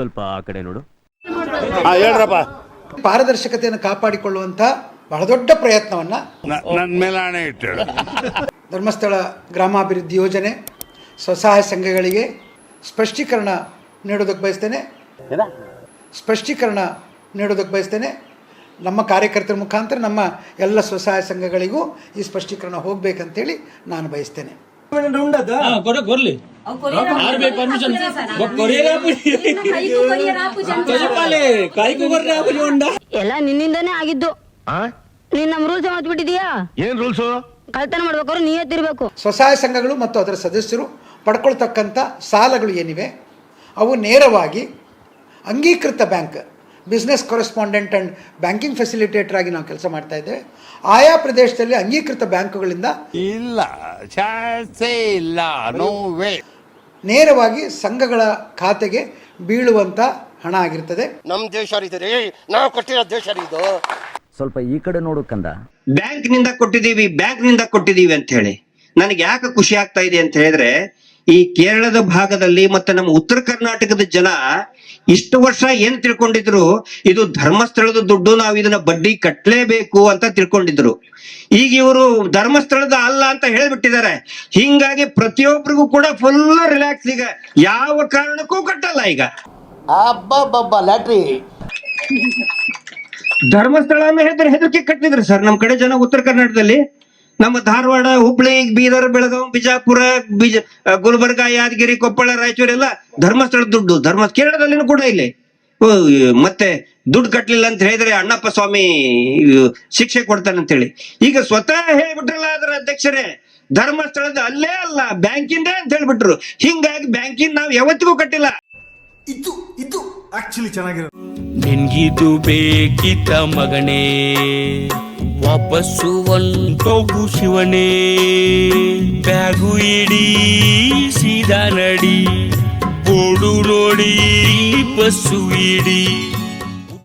ಸ್ವಲ್ಪ ಆ ಕಡೆ ನೋಡು. ಹೇಳ್ರಪ್ಪ. ಪಾರದರ್ಶಕತೆಯನ್ನು ಕಾಪಾಡಿಕೊಳ್ಳುವಂತ ಬಹಳ ದೊಡ್ಡ ಪ್ರಯತ್ನವನ್ನ ನನ್ನ ಮೇಲೆ ಹಣೆ ಇಟ್ಟು ಧರ್ಮಸ್ಥಳ ಗ್ರಾಮಾಭಿವೃದ್ಧಿ ಯೋಜನೆ ಸ್ವಸಹಾಯ ಸಂಘಗಳಿಗೆ ಸ್ಪಷ್ಟೀಕರಣ ನೀಡೋದಕ್ಕೆ ಬಯಸ್ತೇನೆ. ಸ್ಪಷ್ಟೀಕರಣ ನೀಡೋದಕ್ಕೆ ಬಯಸ್ತೇನೆ. ನಮ್ಮ ಕಾರ್ಯಕರ್ತರ ಮುಖಾಂತರ ನಮ್ಮ ಎಲ್ಲ ಸ್ವಸಹಾಯ ಸಂಘಗಳಿಗೂ ಈ ಸ್ಪಷ್ಟೀಕರಣ ಹೋಗ್ಬೇಕಂತೇಳಿ ನಾನು ಬಯಸ್ತೇನೆ. ಎಲ್ಲ ನಿನ್ನಿಂದನೇ ಆಗಿದ್ದು. ನೀನ್ ನಮ್ ರೂಲ್ಸ್ ಮತ್ಬಿಟ್ಟಿದೀಯಾ ಏನ್ ರೂಲ್ಸ್ ಕಳ್ತನ ಮಾಡ್ಬೇಕಾದ್ರೆ ನೀಯೇ ತಿರ್ಬೇಕು. ಸ್ವಸಹಾಯ ಸಂಘಗಳು ಮತ್ತು ಅದರ ಸದಸ್ಯರು ಪಡ್ಕೊಳ್ತಕ್ಕಂಥ ಸಾಲಗಳು ಏನಿವೆ? ಅವು ನೇರವಾಗಿ ಅಂಗೀಕೃತ bank business correspondent and banking facilitator ಆಗಿ ನಾವು ಕೆಲಸ ಮಾಡ್ತಾ ಇದ್ದೇವೆ. ಆಯಾ ಪ್ರದೇಶದಲ್ಲಿ ಅಂಗೀಕೃತ ಬ್ಯಾಂಕುಗಳಿಂದ ಇಲ್ಲ ಚಾನ್ಸೇ ಇಲ್ಲ ನೋ ವೇ ನೇರವಾಗಿ ಸಂಘಗಳ ಖಾತೆಗೆ ಬೀಳುವಂಥ ಹಣ ಆಗಿರ್ತದೆ. ನಮ್ಮ ದೇಶ ರೀ ನಾವು ಕೊಟ್ಟಿರೋ ದೇಶ ರೀ ಇದು. ಸ್ವಲ್ಪ ಈ ಕಡೆ ನೋಡು ಕಂದ. ಬ್ಯಾಂಕ್ನಿಂದ ಕೊಟ್ಟಿದ್ದೀವಿ ಬ್ಯಾಂಕ್ನಿಂದ ಕೊಟ್ಟಿದ್ದೀವಿ ಅಂತ ಹೇಳಿ. ನನಗೆ ಯಾಕೆ ಖುಷಿ ಆಗ್ತಾ ಇದೆ ಅಂತ ಹೇಳಿದ್ರೆ ಈ ಕೇರಳದ ಭಾಗದಲ್ಲಿ ಮತ್ತೆ ನಮ್ಮ ಉತ್ತರ ಕರ್ನಾಟಕದ ಜನ ಇಷ್ಟು ವರ್ಷ ಏನ್ ತಿಳ್ಕೊಂಡಿದ್ರು? ಇದು ಧರ್ಮಸ್ಥಳದ ದುಡ್ಡು ನಾವು ಇದನ್ನ ಬಡ್ಡಿ ಕಟ್ಟಲೇಬೇಕು ಅಂತ ತಿಳ್ಕೊಂಡಿದ್ರು. ಈಗ ಇವರು ಧರ್ಮಸ್ಥಳದ ಅಲ್ಲ ಅಂತ ಹೇಳ್ಬಿಟ್ಟಿದ್ದಾರೆ. ಹಿಂಗಾಗಿ ಪ್ರತಿಯೊಬ್ಬರಿಗೂ ಕೂಡ ಫುಲ್ ರಿಲ್ಯಾಕ್ಸ್ ಈಗ. ಯಾವ ಕಾರಣಕ್ಕೂ ಕಟ್ಟಲ್ಲ ಈಗ. ಲ್ಯಾಟ್ರಿ. ಧರ್ಮಸ್ಥಳ ಹೆದ್ರ ಹೆದರಿಕೆ ಕಟ್ಟಿದ್ರು ಸರ್. ನಮ್ ಕಡೆ ಜನ ಉತ್ತರ ಕರ್ನಾಟಕದಲ್ಲಿ. ನಮ್ಮ ಧಾರವಾಡ ಹುಬ್ಳಿ ಬೀದರ್ ಬೆಳಗಾವ್ ಬಿಜಾಪುರ ಬಿಜ ಗುಲ್ಬರ್ಗ ಯಾದಗಿರಿ ಕೊಪ್ಪಳ ರಾಯಚೂರು ಎಲ್ಲ ಧರ್ಮಸ್ಥಳ ದುಡ್ಡು. ಧರ್ಮ ಕೇರಳದಲ್ಲಿನೂ ಕೂಡ ಇಲ್ಲಿ. ಮತ್ತೆ ದುಡ್ಡು ಕಟ್ಟಲಿಲ್ಲ ಅಂತ ಹೇಳಿದ್ರೆ ಅಣ್ಣಪ್ಪ ಸ್ವಾಮಿ ಶಿಕ್ಷೆ ಕೊಡ್ತಾನೆ ಅಂತ ಹೇಳಿ ಈಗ ಸ್ವತಃ ಹೇಳ್ಬಿಟ್ರಲ್ಲ ಅದರ ಅಧ್ಯಕ್ಷರೇ ಧರ್ಮಸ್ಥಳದ ಅಲ್ಲೇ ಅಲ್ಲ ಬ್ಯಾಂಕಿಂದೇ ಅಂತ ಹೇಳ್ಬಿಟ್ರು. ಹಿಂಗಾಗಿ ಬ್ಯಾಂಕಿಂದ ನಾವು ಯಾವತ್ತಿಗೂ ಕಟ್ಟಿಲ್ಲ. ಇದು ಇದು ಆಕ್ಚುಲಿ ಚೆನ್ನಾಗಿರೋ ನಿನ್ಗಿದು ಬೇಕಿತ್ತ ಮಗನೇ. ಒಂಟೋಗು ಶಿವನೇ ಬ್ಯಾಗು ಇಡೀ ನಡಿ. ಬೋಡು ನೋಡಿ ಬಸ್ಸು ಇಡಿ